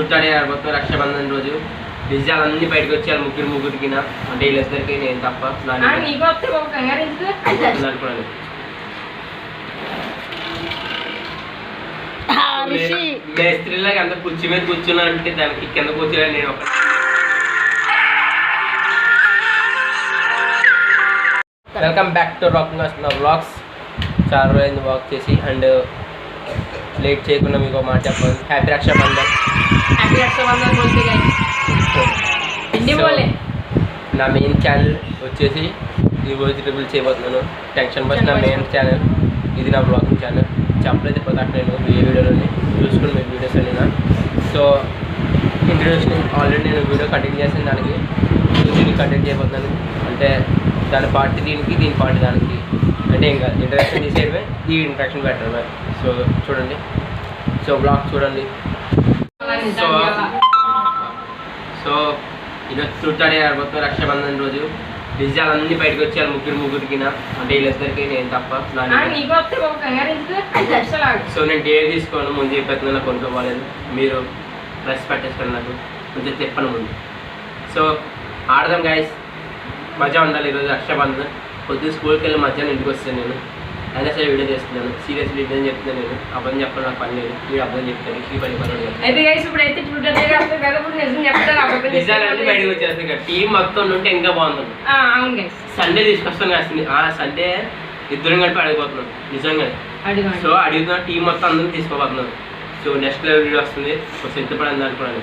చుట్టాడే మొత్తం రక్షాబంధన్ రోజు. నిజాలన్నీ బయటకు వచ్చారు ముగ్గురు ముగ్గురికి నా అంటే వీళ్ళిద్దరికి నేను తప్ప అనుకున్నాను మేస్త్రిలాగా అంత కుర్చీ మీద కూర్చున్నా అంటే దానికి కింద కూర్చోలే నేను ఒక వెల్కమ్ బ్యాక్ టు రాక్ నా వ్లాగ్స్ చాలా రోజులైంది వాక్ చేసి. అండ్ లేట్ చేయకుండా మీకు ఒక మాట చెప్పాలి. హ్యాపీ రక్షాబంధన్ నా మెయిన్ ఛానల్ వచ్చేసి ఈ రోజు చేయబోతున్నాను. టెన్షన్ బస్ నా మెయిన్ ఛానల్ ఇది నా బ్లాగింగ్ ఛానల్ చెప్పలేదు ప్రొడక్ట్ నేను ఏ వీడియోలోని చూసుకుని మీకు వీడియోస్ అడిగినా సో ఇంట్రొడక్షన్ ఆల్రెడీ నేను వీడియో కంటిన్యూ చేసిన దానికి దీనికి కంటెంట్ చేయబోతున్నాను. అంటే దాని పార్టీ దీనికి దీని పార్టీ దానికి. అంటే ఇంకా ఇంట్రడక్షన్ తీసేయడమే ఈ ఇంట్రడక్షన్ పెట్టడమే. సో చూడండి. సో బ్లాగ్ చూడండి. సో సో ఈరోజు చుట్టాడే మొత్తం రక్షాబంధన్ రోజు. నిజాలన్నీ బయటకు వచ్చారు ముగ్గురు ముగ్గురికి అంటే వీళ్ళిద్దరికి నేను తప్ప. సో నేను డేర్ తీసుకోను ముందు చెప్పేస్తున్నా నాకు కొనుక్కోవాలేదు మీరు డ్రెస్ పెట్టేసుకోండి నాకు. కొంచెం తిప్పను ముందు. సో ఆడదాం గాయస్ మజా ఉండాలి ఈరోజు రక్షాబంధన్. పొద్దున్న స్కూల్కి వెళ్ళి మధ్యాహ్నం ఇంటికి వస్తాను నేను. అయినా సరే వీడియో చేస్తున్నాను. సీరియస్లీ ఇదని చెప్తున్నాను నేను. అబద్ధం చెప్పడం నాకు పని లేదు. మీరు అబద్ధం చెప్తాను ఈ పని పని. అయితే గైస్ ఇప్పుడు అయితే ట్విట్టర్ దగ్గర వస్తుంది కదా ఇప్పుడు నిజం చెప్తాను అబద్ధం నిజాలన్నీ బయటకు చెప్తాను. వచ్చేస్తాయి కదా. టీం మొత్తం ఉంటే ఇంకా బాగుంటుంది. ఆ, అవును గైస్ సండే తీసుకొస్తాను కాస్తుంది ఆ సండే ఇద్దరం కలిపి అడిగిపోతున్నాం నిజంగా. అడిగాను సో అడుగుతున్న టీం మొత్తం అందరం తీసుకోబోతున్నాం. సో నెక్స్ట్ లెవెల్ వీడియో వస్తుంది. కొంచెం సిద్ధపడింది అనుకున్నాను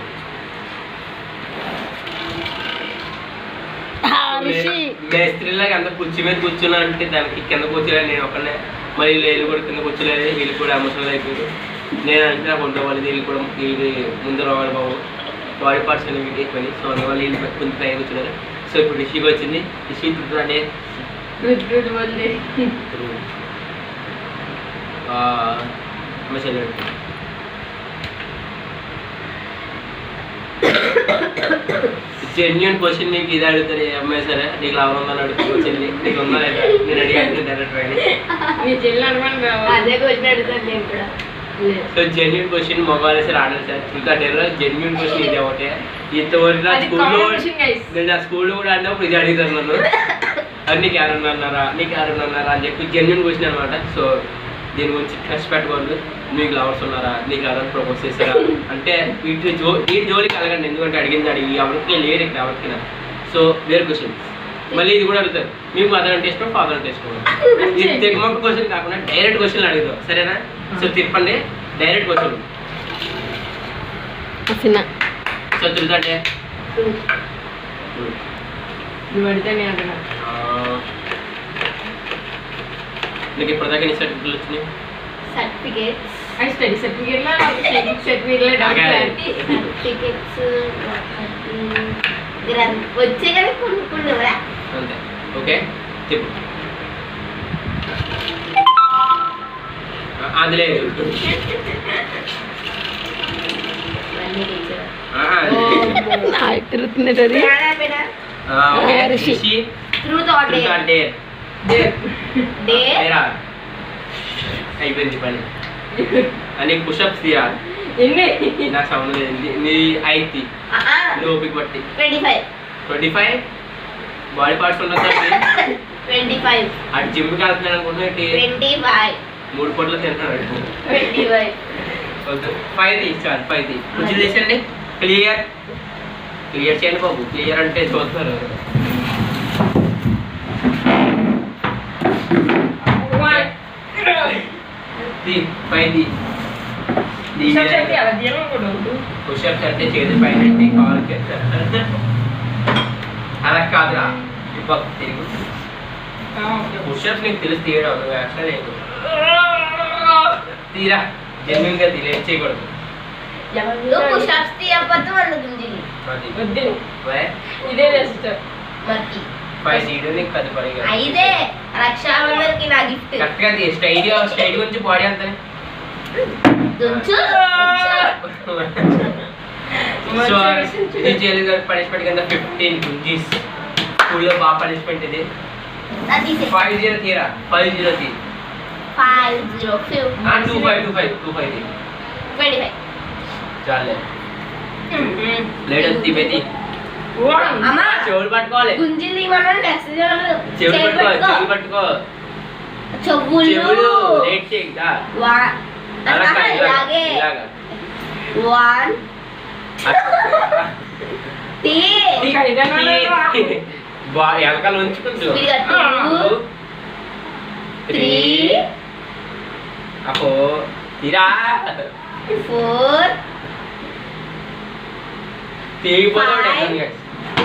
మేస్త్రిలాగా అంత కుర్చీ మీద కూర్చున్నా అంటే దానికి కింద కూర్చోలేదు నేను ఒక్కనే. మరి వీళ్ళు కూడా కింద కూర్చోలేదు వీళ్ళు కూడా ఎమోషనల్ అయిపోయారు. నేను అంటే నాకు ఉంటా వాళ్ళు కూడా వీళ్ళు ముందు రావాలి బాబు. బాడీ పార్ట్స్ అనేవి పని సో అందువల్ల వీళ్ళు కొంచెం పైన కూర్చున్నారు. సో ఇప్పుడు రిషికి వచ్చింది. రిషి అంటే గుడ్ జెన్యున్ క్వశ్చన్ నీకు ఇది అడుగుతారు ఏ అమ్మాయి సరే? నీకు లాభం ఉందని అడుగుతావు చెల్లి నీకు ఉందా లేదా? నేను అడిగాను డైరెక్టర్ అని. నీ చెల్లి అనుకోని కావాలి అదే క్వశ్చన్ అడుగుతాను నేను కూడా. లేదు. So genuine question mobile sir ఆడాలి సార్. ఇంకా డెర్ర జెన్యున్ క్వశ్చన్ ఇది ఒకటే. ఇంతవరకు నా స్కూల్లో నేను నా స్కూల్లో కూడా అన్నప్పుడు ఇది అడుగుతాను నన్ను. అది నీకు ఎవరన్నా అన్నారా? నీకు ఎవరన్నా అన్నారా? అని చెప్పి జెన్యున్ క్వశ్చన్ అనమాట సో దీని గురించి ట్రస్ట్ పెట్టుకోండి. నీకు లవర్స్ ఉన్నారా? నీకు ఎవరైనా ప్రపోజ్ చేస్తారా అంటే వీటి జో వీటి జోలికి కలగండి ఎందుకంటే అడిగింది అడిగి ఎవరికి లేరు ఇక్కడ ఎవరికి సో వేరే క్వశ్చన్ మళ్ళీ ఇది కూడా అడుగుతారు. మీకు మదర్ అంటే ఇష్టం ఫాదర్ అంటే ఇష్టం ఇది తెగమొక్క క్వశ్చన్ కాకుండా డైరెక్ట్ క్వశ్చన్ అడుగుతాం సరేనా? సో తిప్పండి. డైరెక్ట్ క్వశ్చన్ సో నువ్వు అడిగితే నేను అంటున్నా నీకు ఇప్పటిదాకా ఎన్ని సర్టిఫికెట్లు వచ్చినాయి? సర్టిఫికేట్స్ అది స్టడీ సర్టిఫికేట్ లా సర్టిఫికేట్ లా డౌట్. సర్టిఫికేట్స్ వచ్చే కదా అంతే. ఓకే చెప్పు. ఆ, అది లేదు అన్నీ teacher. ఆ, అది లేదు. తిరుగుతున్నది అది. ఆ, ఓకే. ఆ, రిషి. రిషి, అయిపోయింది పని అని పుషప్స్ తీయాలి సౌండ్ లేదు నీ ఐతి. నువ్వు ఓపిక పట్టి 25. ట్వంటీ ఫైవ్ బాడీ పార్ట్స్ ఉండదు 25. అటు జిమ్కి వెళ్తున్నాడు అనుకుంటున్నా 25. మూడు పూటలు తింటున్నాడు 25. వద్దు ఫైవ్ తీ చాలు ఫైవ్ తీ కొంచెం తీసండి క్లియర్ క్లియర్ చేయండి బాబు క్లియర్ అంటే చూస్తారు తీయకూడదు పుషప్స్ అంటే చేతి పైన కాల్ చేస్తారు అలా కాదురా ఇప్పుడు తిరుగు పుషప్స్ నీకు తెలిసి తీయడం నువ్వు లేదు తీరా జెన్యున్గా తీ లేట్ చేయకూడదు ఇదే బెస్ట్ మర్చి. ఫైవ్ సీడు నీకు పది పని ఐదే రక్షాబంధన్కి నా గిఫ్ట్ కరెక్ట్గా తీ స్టైల్ స్టైల్ గురించి బాడీ అంతనే దుంచు సో ఇది జైలు గారి పనిష్మెంట్ కింద ఫిఫ్టీన్ గుంజీస్ స్కూల్లో బాగా పనిష్మెంట్ ఇది ఫైవ్ జీరో తీరా ఫైవ్ జీరో తీ five zero five two five two five two five తీ ట్వంటీ ఫైవ్ చాలే లేట్ వస్తే పెట్టి అమ్మా చెవులు పట్టుకోవాలి. గుంజిలు ఇవ్వడం పట్టుకో చెవులు పట్టుకో. చెవులు. వన్. ఎలకల ఉంచుకుంటు. త్రీ. తీరా. ఫోర్.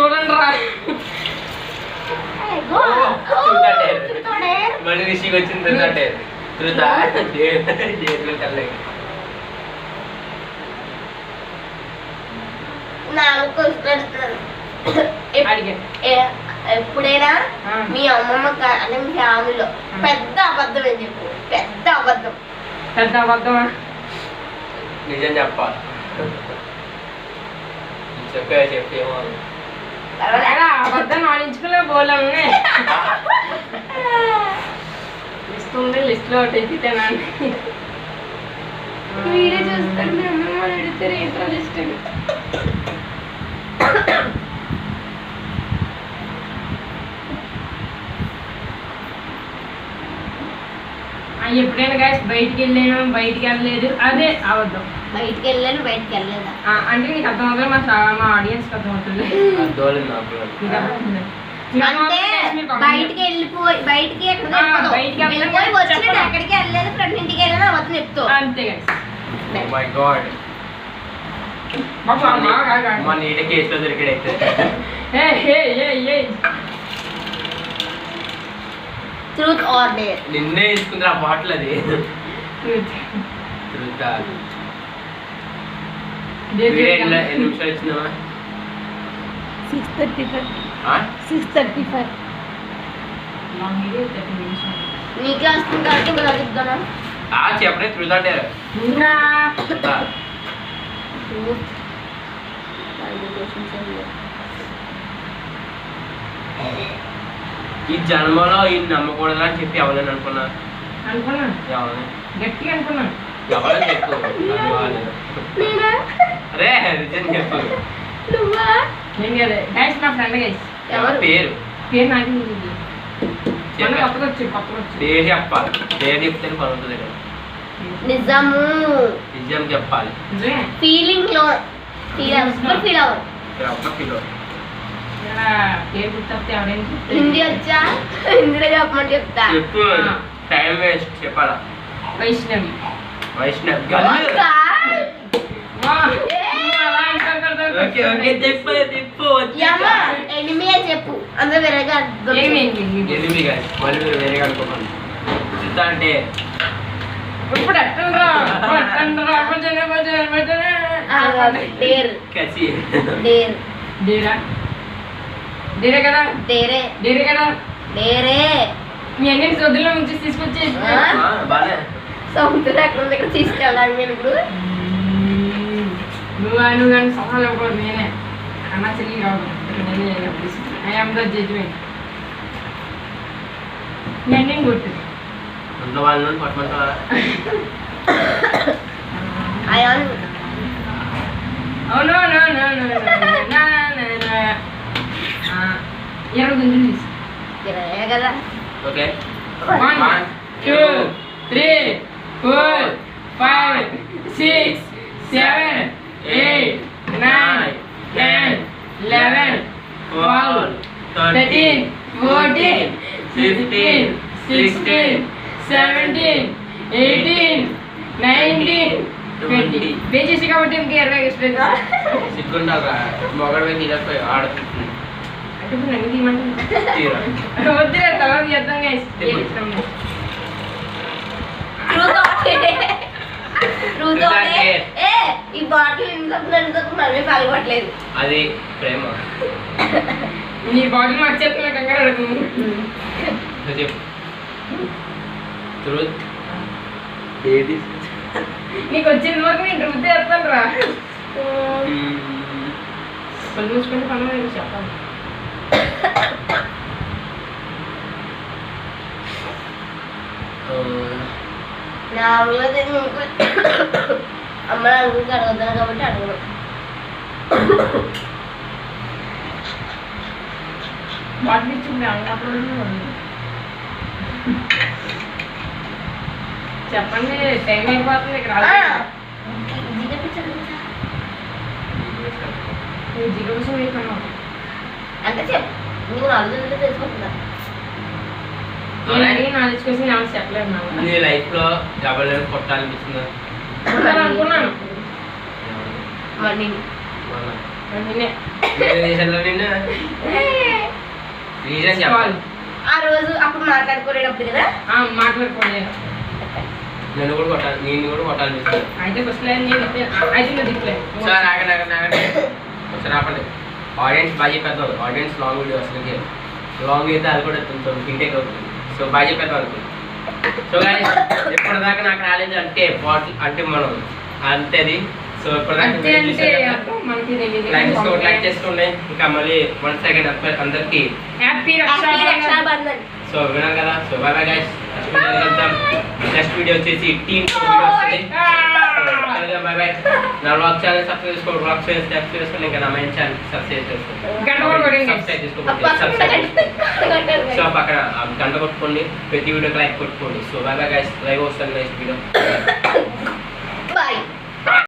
చూడండి రా మళ్ళీ రిషికి వచ్చింది ఏ- ఎప్పుడైనా. మీ అమ్మమ్మ అంటే మీ ఫ్యామిలీలో పెద్ద అబద్ధం అని చెప్పు. పెద్ద అబద్ధం. పెద్ద అబద్ధమా? నిజం చెప్పాలి. చెప్పే చెప్పేమో. ఎరా, అబద్ధం ఆడించుకునే బోలం లిస్ట్ ఉంది లిస్ట్లో ఒకటి ఎత్తితేనండి వీడియో చూస్తాను మీ అమ్మమ్మ అడిగితే ఏంట్రా లిస్ట్ ఎప్పుడైనా గాయస్ బయటికి వెళ్ళాను బయటికి వెళ్ళలేదు అదే అవద్దాం బయటికి వెళ్ళాను బయటికి వెళ్ళలేదా అంటే నీకు అర్థం అవుతుంది మా మా ఆడియన్స్ అర్థం అవుతుంది బయటికి వెళ్ళిపోయి బయటికి బయటికి వెళ్ళిపోయి వచ్చినట్టు ఎక్కడికి వెళ్ళలేదు ఫ్రెండ్ ఇంటికి వెళ్ళాను అవతల చెప్తావు అంతే మై గాడ్ మన ఈడ అయితే ట్రూత్ ఆర్ డేర్ నిన్నే ఎంచుకుంది ఆ? బాటిల్ అది ట్రూత్ ట్రూత్ నిమిషాలు ఇచ్చినావా? Six thirty five six thirty five నీకే వస్తుంది కాబట్టి కూడా ఆ చెప్పడే ట్రూత్ ఆర్ డేర్ ట్రూత్ ఈ జన్మలో ఈ నమ్మకూడదు అని చెప్పి ఎవరైనా అనుకున్నా అనుకున్నా. ఎవరైనా? గట్టిగా అనుకున్నా. ఎవరైనా చెప్పు? రే నా ఫ్రెండ్ గైస్ ఎవరు? పేరు? పేరు చెప్పాలి. పేరు చెప్తే పనుంటుంది నిజము. నిజం చెప్పాలి. ఫీలింగ్లో ఫీల్ ఫీల్ అవ్వదు. ఏదైనా పేరు గుర్తొస్తే ఎవరైనా చెప్తే హిందీ వచ్చా? హిందీలో చెప్పమని చెప్తా. చెప్పు. Time waste. చెప్పాలా? వైష్ణవి. అంటే. ఇప్పుడు అట్టండ్రా అట్టండ్రా డేర్. డేరా? డేరే కదా? డేరే. డేరే కదా? డేరే. మీ అన్ని సొద్దులో నుంచి తీసుకొచ్చి ఆ? బానే. సముద్రం ఎక్కడ ఉంది ఇక్కడ తీసుకెళ్ళాలి నేను ఇప్పుడు. నువ్వు నువ్వు కానీ సవాల్ ఇవ్వకూడదు నేనే. అన్న చెల్లి ఐ ఆమ్ ద జడ్జిమెంట్ మీ అన్నీ కొట్టు. పట్టమంటారా ಎರಡು ಗುಂಜುನಿಸ್ ಹೇಗದ okay one two three four five six seven eight nine ten eleven twelve thirteen fourteen fifteen sixteen seventeen eighteen nineteen twenty బేచేసి కాబట్టి ఇంక ఇరవై సిగ్గుండాలి మొగడమే నీళ్ళకి ఆడుతుంది వద్దులే తర్వాత చేద్దాం ఈ బాటిల్ ఇంకొకరు ఇంకొకరు మేము. పగలబట్టలేదు అది ప్రేమ నీ బాటిల్ మాకు చెప్తున్నా కంగారు అడుగు నీకు వచ్చిన వరకు నేను ట్రూత్ చేస్తాను రా పని చూసుకుంటే పని చెప్పాలి? నా అమ్మది అమ్మ అనుకుంటే అడగద్దాను కాబట్టి అడగను బాటిల్ ఇచ్చింది అప్పుడు చెప్పండి టైం అయిపోతుంది ఇక్కడ ఆ, రాలేదు. జిగపిచ్చలు తెలుసా? నువ్వు జిగురు అయిపోయినావు అంటే చెప్పు నీకు నాలుగు ఉంటే తెలుసుకుంటున్నా. నేను అడిగి నాలెడ్జ్ కోసం ఏమైనా చెప్పలేదు నీ లైఫ్లో అనుకున్నాను. నేనే ఆ రోజు అప్పుడు మాట్లాడుకోలేనప్పుడు కదా? ఆ, మాట్లాడుకోలేదు. నన్ను కూడా కొట్టాలి నేను కూడా కొట్టాలనిపిస్తుంది. అయితే ఫస్ట్ లైన్ నేను అయితే అయితే నువ్వు దిక్కులేదు సార్ ఆగండి ఆగండి ఆగండి. ఒకసారి ఆపండి. ఆడియన్స్ బాగా చెప్పేద్దాం ఆడియన్స్ లాంగ్ వీడియో అసలు లాంగ్ అయితే అది కూడా కొంచెం ఇంటేక్ అవుతుంది. సో బాగా చెప్పేద్దాం సో కానీ ఇప్పటిదాకా నాకు రాలేదు అంటే బాటిల్ అంటే మనం అంతే అది సో ఇప్పటిదాకా లైక్ చేసుకోండి. ఇంకా మళ్ళీ వన్ సెకండ్ అందరికి సో విన్నారు కదా? So bye bye guys next video వచ్చేసి టీమ్ వీడియో వస్తుంది నా బ్లాగ్ ఛానల్ సబ్స్క్రైబ్ చేసుకోండి బ్లాగ్ ఛానల్ సబ్స్క్రైబ్ చేసుకోండి ఇంకా నా ఛానల్ సబ్స్క్రైబ్ చేసుకోండి గంట సబ్స్క్రైబ్ చేసుకోండి సబ్స్క్రైబ్ సో పక్కన గంట కొట్టుకోండి ప్రతి వీడియోకి లైక్ కొట్టుకోండి సో బాగా గైస్ లైవ్ వస్తాను నెక్స్ట్ వీడియో బాయ్